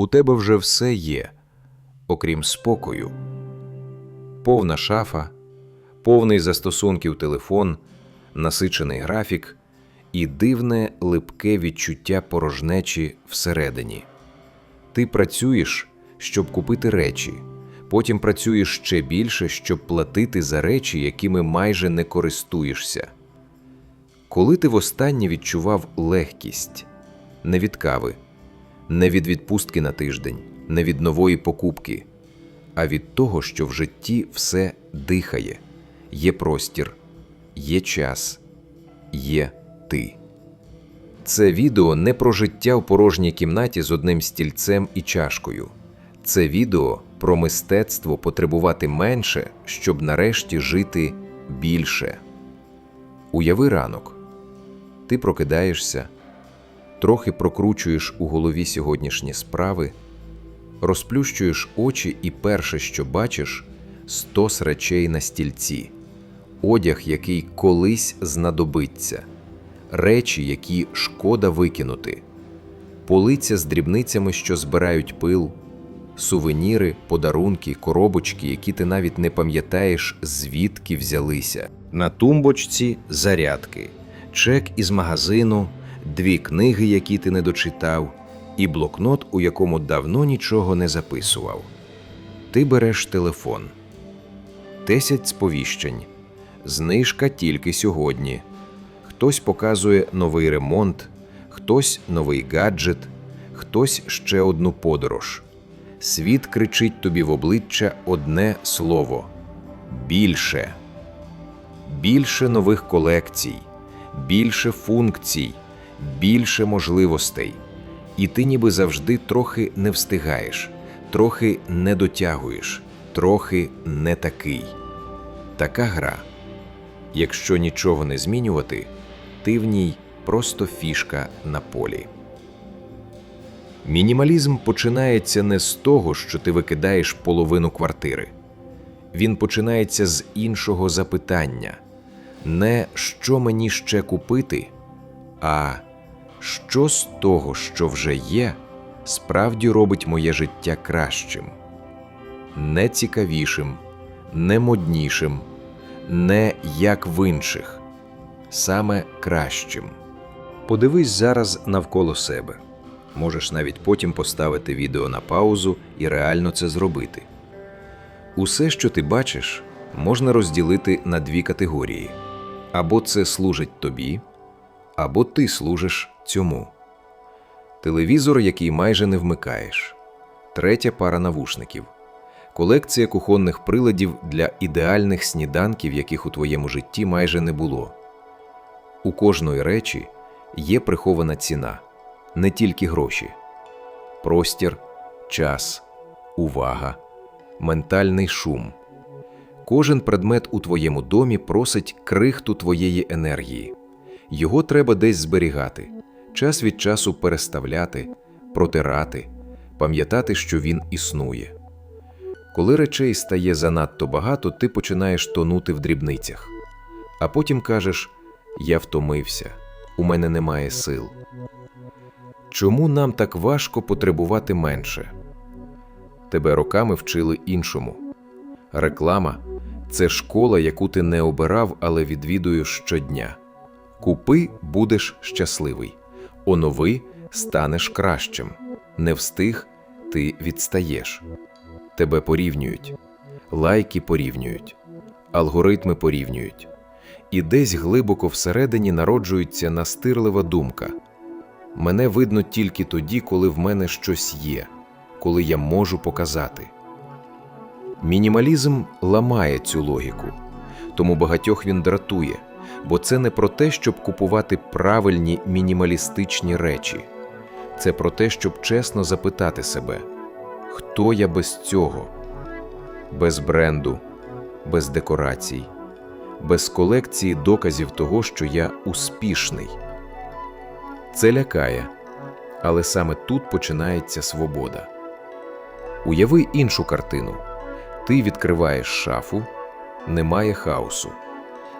У тебе вже все є, окрім спокою. Повна шафа, повний застосунків телефон, насичений графік і дивне липке відчуття порожнечі всередині. Ти працюєш, щоб купити речі, потім працюєш ще більше, щоб платити за речі, якими майже не користуєшся. Коли ти востаннє відчував легкість не від кави, не від відпустки на тиждень, не від нової покупки, а від того, що в житті все дихає, є простір, є час, є ти. Це відео не про життя в порожній кімнаті з одним стільцем і чашкою. Це відео про мистецтво потребувати менше, щоб нарешті жити більше. Уяви ранок. Ти прокидаєшся, трохи прокручуєш у голові сьогоднішні справи, розплющуєш очі, і перше, що бачиш, стос речей на стільці, одяг, який колись знадобиться, речі, які шкода викинути, полиця з дрібницями, що збирають пил, сувеніри, подарунки, коробочки, які ти навіть не пам'ятаєш, звідки взялися. На тумбочці зарядки, чек із магазину, дві книги, які ти не дочитав, і блокнот, у якому давно нічого не записував. Ти береш телефон. Десять сповіщень. Знижка тільки сьогодні. Хтось показує новий ремонт, хтось новий гаджет, хтось ще одну подорож. Світ кричить тобі в обличчя одне слово більше. Більше нових колекцій, більше функцій, більше можливостей. І ти ніби завжди трохи не встигаєш, трохи не дотягуєш, трохи не такий. Така гра. Якщо нічого не змінювати, ти в ній просто фішка на полі. Мінімалізм починається не з того, що ти викидаєш половину квартири. Він починається з іншого запитання: не що мені ще купити, а що з того, що вже є, справді робить моє життя кращим, не цікавішим, не моднішим, не як в інших, саме кращим. Подивись зараз навколо себе. Можеш навіть потім поставити відео на паузу і реально це зробити. Усе, що ти бачиш, можна розділити на дві категорії: або це служить тобі, або ти служиш цьому. Телевізор, який майже не вмикаєш, третя пара навушників, колекція кухонних приладів для ідеальних сніданків, яких у твоєму житті майже не було. У кожної речі є прихована ціна, не тільки гроші, простір, час, увага, ментальний шум. Кожен предмет у твоєму домі просить крихту твоєї енергії. Його треба десь зберігати, час від часу переставляти, протирати, пам'ятати, що він існує. Коли речей стає занадто багато, ти починаєш тонути в дрібницях, а потім кажеш: Я втомився, у мене немає сил. Чому нам так важко потребувати менше? Тебе роками вчили іншому. Реклама це школа, яку ти не обирав, але відвідуєш щодня. Купи, будеш щасливий, онови станеш кращим. Не встиг, ти відстаєш. Тебе порівнюють, лайки порівнюють, алгоритми порівнюють. І десь глибоко всередині народжується настирлива думка. Мене видно тільки тоді, коли в мене щось є, коли я можу показати. Мінімалізм ламає цю логіку, тому багатьох він дратує, бо це не про те, щоб купувати правильні мінімалістичні речі, це про те, щоб чесно запитати себе, хто я без цього, без бренду, без декорацій, без колекції доказів того, що я успішний. Це лякає, але саме тут починається свобода. Уяви іншу картину. Ти відкриваєш шафу, немає хаосу,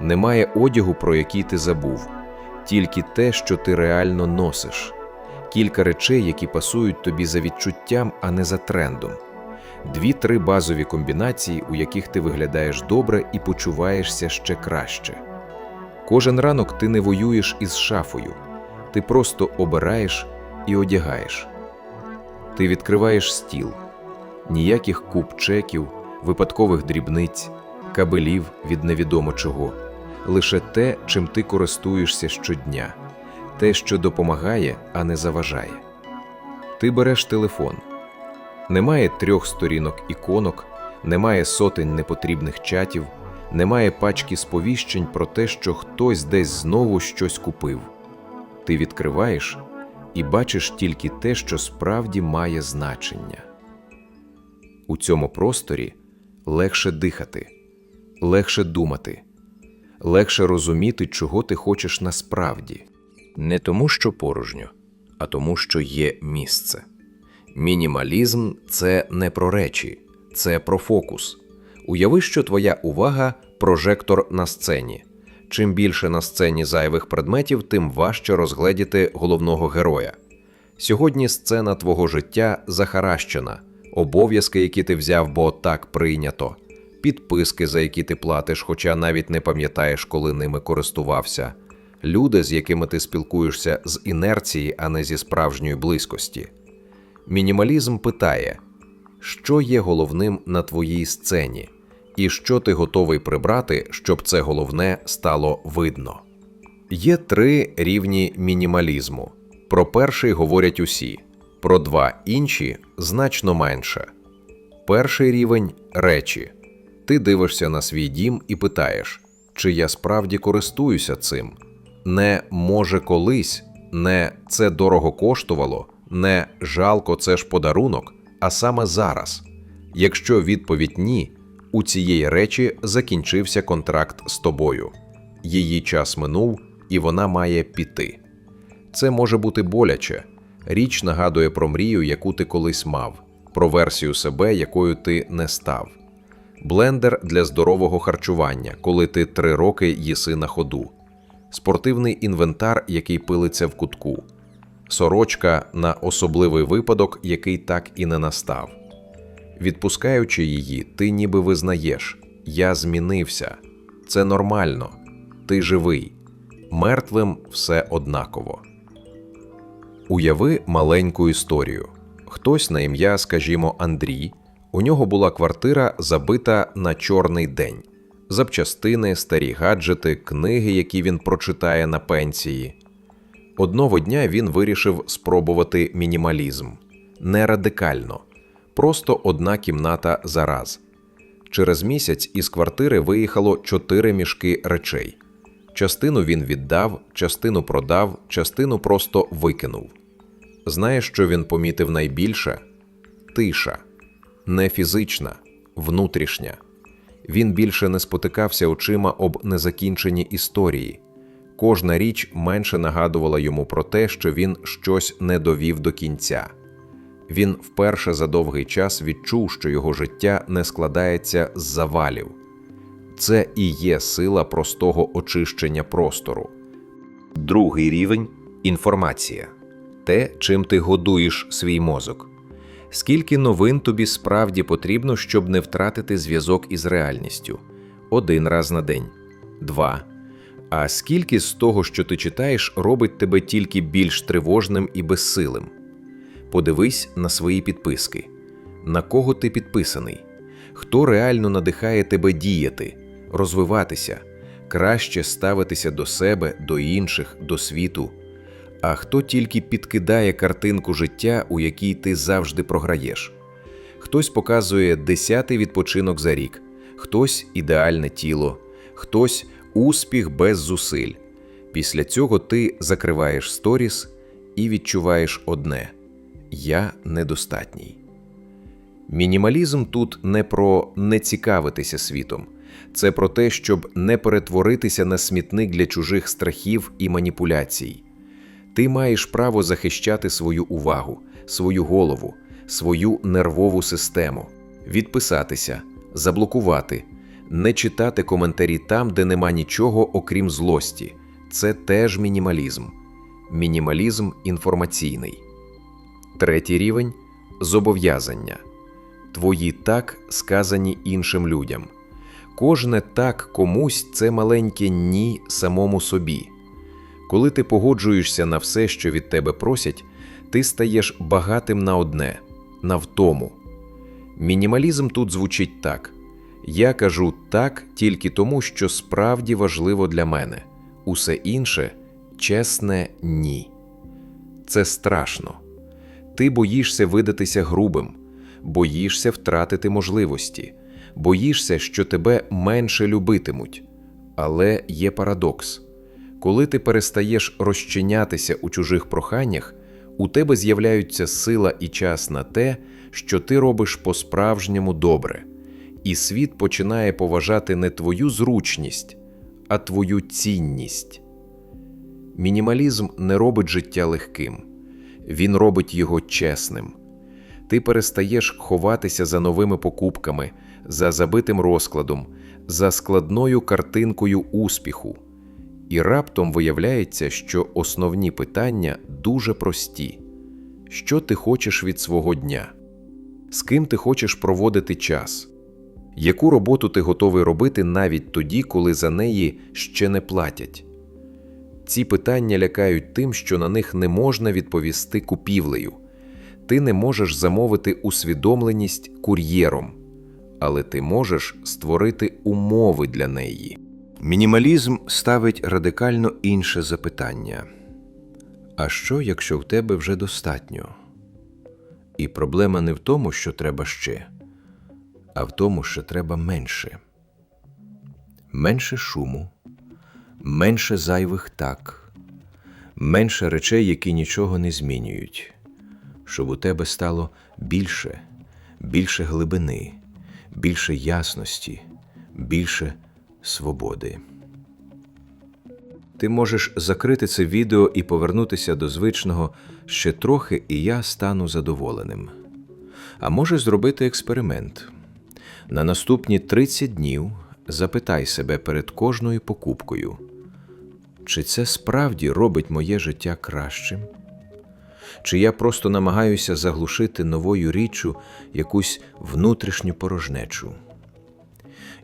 немає одягу, про який ти забув, тільки те, що ти реально носиш, кілька речей, які пасують тобі за відчуттям, а не за трендом. Дві-три базові комбінації, у яких ти виглядаєш добре і почуваєшся ще краще. Кожен ранок ти не воюєш із шафою, ти просто обираєш і одягаєш. Ти відкриваєш стіл, ніяких куб чеків, випадкових дрібниць, кабелів від невідомо чого, лише те, чим ти користуєшся щодня, те, що допомагає, а не заважає. Ти береш телефон. Немає трьох сторінок іконок, немає сотень непотрібних чатів, немає пачки сповіщень про те, що хтось десь знову щось купив. Ти відкриваєш і бачиш тільки те, що справді має значення. У цьому просторі легше дихати, легше думати, легше розуміти, чого ти хочеш насправді. Не тому, що порожньо, а тому, що є місце. Мінімалізм це не про речі, це про фокус. Уяви, що твоя увага прожектор на сцені. Чим більше на сцені зайвих предметів, тим важче розгледіти головного героя. Сьогодні сцена твого життя захаращена, обов'язки, які ти взяв, бо так прийнято, підписки, за які ти платиш, хоча навіть не пам'ятаєш, коли ними користувався, люди, з якими ти спілкуєшся з інерції, а не зі справжньої близькості. Мінімалізм питає, що є головним на твоїй сцені, і що ти готовий прибрати, щоб це головне стало видно. Є три рівні мінімалізму. Про перший говорять усі, про два інші значно менше. Перший рівень речі. Ти дивишся на свій дім і питаєш, чи я справді користуюся цим. Не може колись, не це дорого коштувало, не жалко це ж подарунок, а саме зараз. Якщо відповідь ні, у цієї речі закінчився контракт з тобою. Її час минув, і вона має піти. Це може бути боляче. Річ нагадує про мрію, яку ти колись мав, про версію себе, якою ти не став. Блендер для здорового харчування, коли ти три роки їси на ходу, спортивний інвентар, який пилиться в кутку, сорочка на особливий випадок, який так і не настав. Відпускаючи її, ти ніби визнаєш: Я змінився, це нормально, ти живий, мертвим все однаково. Уяви маленьку історію. Хтось на ім'я, скажімо, Андрій, у нього була квартира забита на чорний день, запчастини, старі гаджети, книги, які він прочитає на пенсії. Одного дня він вирішив спробувати мінімалізм не радикально, просто одна кімната за раз. Через місяць із квартири виїхало чотири мішки речей. Частину він віддав, частину продав, частину просто викинув. Знаєш, що він помітив найбільше? Тиша, не фізична, внутрішня. Він більше не спотикався очима об незакінчені історії. Кожна річ менше нагадувала йому про те, що він щось не довів до кінця. Він вперше за довгий час відчув, що його життя не складається з завалів. Це і є сила простого очищення простору. Другий рівень інформація те, чим ти годуєш свій мозок. Скільки новин тобі справді потрібно, щоб не втратити зв'язок із реальністю? Один раз на день, два. А скільки з того, що ти читаєш, робить тебе тільки більш тривожним і безсилим? Подивись на свої підписки. На кого ти підписаний? Хто реально надихає тебе діяти, розвиватися, краще ставитися до себе, до інших, до світу? А хто тільки підкидає картинку життя, у якій ти завжди програєш? Хтось показує десятий відпочинок за рік, хтось ідеальне тіло, хтось успіх без зусиль. Після цього ти закриваєш сторіс і відчуваєш одне я недостатній. Мінімалізм тут не про не цікавитися світом, це про те, щоб не перетворитися на смітник для чужих страхів і маніпуляцій. Ти маєш право захищати свою увагу, свою голову, свою нервову систему, відписатися, заблокувати, не читати коментарі там, де нема нічого окрім злості. Це теж мінімалізм. Мінімалізм інформаційний. Третій рівень зобов'язання. Твої так сказані іншим людям. Кожне так комусь це маленьке ні самому собі. Коли ти погоджуєшся на все, що від тебе просять, ти стаєш багатим на одне, на втому. Мінімалізм тут звучить так: я кажу так тільки тому, що справді важливо для мене. Усе інше чесне ні. Це страшно. Ти боїшся видатися грубим, боїшся втратити можливості, боїшся, що тебе менше любитимуть. Але є парадокс. Коли ти перестаєш розчинятися у чужих проханнях, у тебе з'являються сила і час на те, що ти робиш по-справжньому добре, і світ починає поважати не твою зручність, а твою цінність. Мінімалізм не робить життя легким, він робить його чесним. Ти перестаєш ховатися за новими покупками, за забитим розкладом, за складною картинкою успіху. І раптом виявляється, що основні питання дуже прості: що ти хочеш від свого дня, з ким ти хочеш проводити час, яку роботу ти готовий робити навіть тоді, коли за неї ще не платять. Ці питання лякають тим, що на них не можна відповісти купівлею. Ти не можеш замовити усвідомленість кур'єром, але ти можеш створити умови для неї. Мінімалізм ставить радикально інше запитання. А що, якщо в тебе вже достатньо? І проблема не в тому, що треба ще, а в тому, що треба менше. Менше шуму, менше зайвих так, менше речей, які нічого не змінюють, щоб у тебе стало більше, більше глибини, більше ясності, більше свободи. Ти можеш закрити це відео і повернутися до звичного ще трохи, і я стану задоволеним. А можеш зробити експеримент. На наступні 30 днів запитай себе перед кожною покупкою, чи це справді робить моє життя кращим? Чи я просто намагаюся заглушити новою річчю якусь внутрішню порожнечу?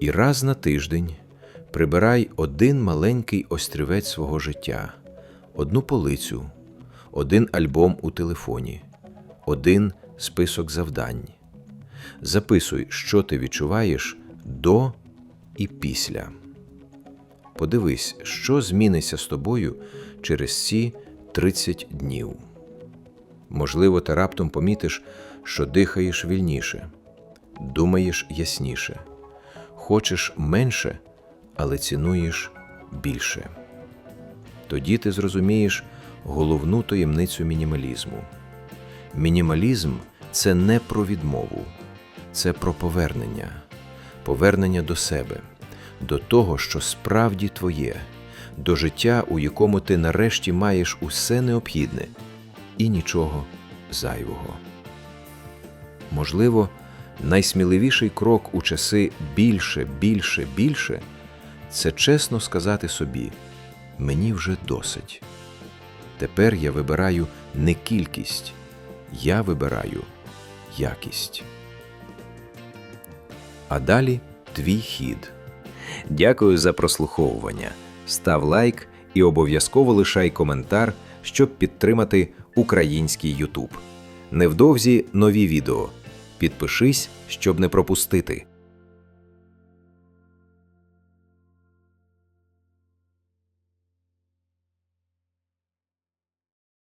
І раз на тиждень прибирай один маленький острівець свого життя, одну полицю, один альбом у телефоні, один список завдань. Записуй, що ти відчуваєш до і після. Подивись, що зміниться з тобою через ці 30 днів. Можливо, ти раптом помітиш, що дихаєш вільніше, думаєш ясніше, хочеш менше, але цінуєш більше. Тоді ти зрозумієш головну таємницю мінімалізму. Мінімалізм це не про відмову, це про повернення, повернення до себе, до того, що справді твоє, до життя, у якому ти нарешті маєш усе необхідне і нічого зайвого. Можливо, найсміливіший крок у часи більше, більше, більше це чесно сказати собі: мені вже досить. Тепер я вибираю не кількість, я вибираю якість. А далі твій хід. Дякую за прослуховування. Став лайк і обов'язково лишай коментар, щоб підтримати український Ютуб. Невдовзі нові відео. Підпишись, щоб не пропустити.